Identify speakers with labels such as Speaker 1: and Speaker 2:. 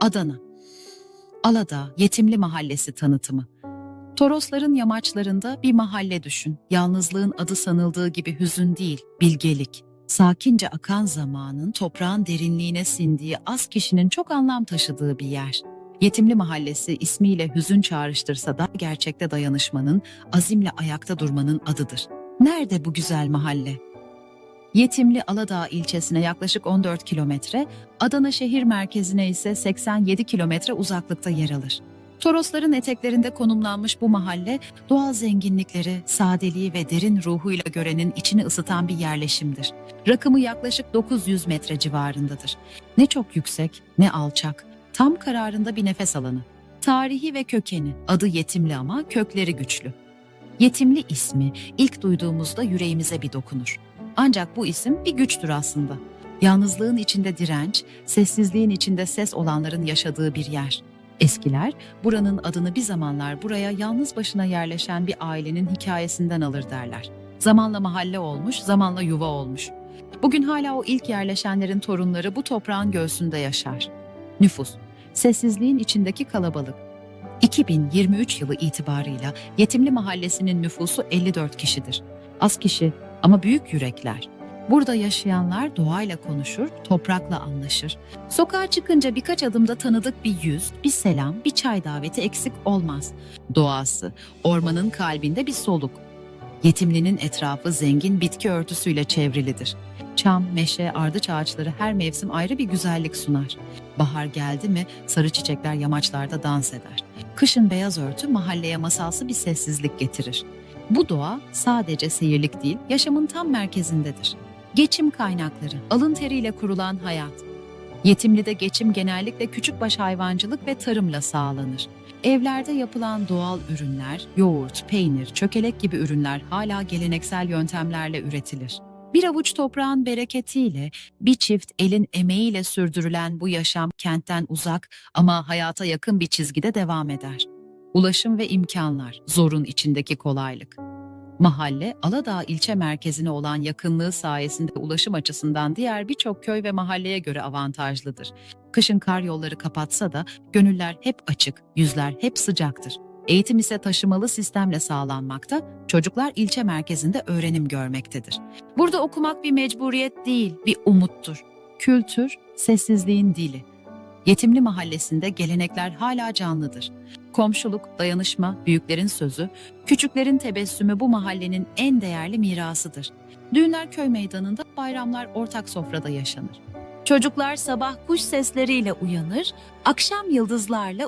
Speaker 1: Adana. Alada Yetimli Mahallesi tanıtımı. Torosların yamaçlarında bir mahalle düşün. Yalnızlığın adı sanıldığı gibi hüzün değil, bilgelik. Sakince akan zamanın toprağın derinliğine sindiği az kişinin çok anlam taşıdığı bir yer. Yetimli Mahallesi ismiyle hüzün çağrıştırsa da gerçekte dayanışmanın, azimle ayakta durmanın adıdır. Nerede bu güzel mahalle? Yetimli Aladağ ilçesine yaklaşık 14 kilometre, Adana şehir merkezine ise 87 kilometre uzaklıkta yer alır. Torosların eteklerinde konumlanmış bu mahalle, doğal zenginlikleri, sadeliği ve derin ruhuyla görenin içini ısıtan bir yerleşimdir. Rakımı yaklaşık 900 metre civarındadır. Ne çok yüksek, ne alçak, tam kararında bir nefes alanı. Tarihi ve kökeni, adı yetimli ama kökleri güçlü. Yetimli ismi ilk duyduğumuzda yüreğimize bir dokunur. Ancak bu isim bir güçtür aslında. Yalnızlığın içinde direnç, sessizliğin içinde ses olanların yaşadığı bir yer. Eskiler buranın adını bir zamanlar buraya yalnız başına yerleşen bir ailenin hikayesinden alır derler. Zamanla mahalle olmuş, zamanla yuva olmuş. Bugün hala o ilk yerleşenlerin torunları bu toprağın göğsünde yaşar. Nüfus, sessizliğin içindeki kalabalık. 2023 yılı itibarıyla Yetimli Mahallesi'nin nüfusu 54 kişidir. Az kişi ama büyük yürekler. Burada yaşayanlar doğayla konuşur, toprakla anlaşır. Sokağa çıkınca birkaç adımda tanıdık bir yüz, bir selam, bir çay daveti eksik olmaz. Doğası, ormanın kalbinde bir soluk. Yetimlinin etrafı zengin bitki örtüsüyle çevrilidir. Çam, meşe, ardıç ağaçları her mevsim ayrı bir güzellik sunar. Bahar geldi mi sarı çiçekler yamaçlarda dans eder. Kışın beyaz örtü mahalleye masalsı bir sessizlik getirir. Bu doğa sadece seyirlik değil, yaşamın tam merkezindedir. Geçim kaynakları, alın teriyle kurulan hayat. Yetimlide geçim genellikle küçükbaş hayvancılık ve tarımla sağlanır. Evlerde yapılan doğal ürünler, yoğurt, peynir, çökelek gibi ürünler hala geleneksel yöntemlerle üretilir. Bir avuç toprağın bereketiyle, bir çift elin emeğiyle sürdürülen bu yaşam kentten uzak ama hayata yakın bir çizgide devam eder. Ulaşım ve imkanlar, zorun içindeki kolaylık. Mahalle, Aladağ ilçe merkezine olan yakınlığı sayesinde ulaşım açısından diğer birçok köy ve mahalleye göre avantajlıdır. Kışın kar yolları kapatsa da gönüller hep açık, yüzler hep sıcaktır. Eğitim ise taşımalı sistemle sağlanmakta, çocuklar ilçe merkezinde öğrenim görmektedir. Burada okumak bir mecburiyet değil, bir umuttur. Kültür, sessizliğin dili. Yetimli mahallesinde gelenekler hala canlıdır. Komşuluk, dayanışma, büyüklerin sözü, küçüklerin tebessümü bu mahallenin en değerli mirasıdır. Düğünler köy meydanında, bayramlar ortak sofrada yaşanır. Çocuklar sabah kuş sesleriyle uyanır, akşam yıldızlarla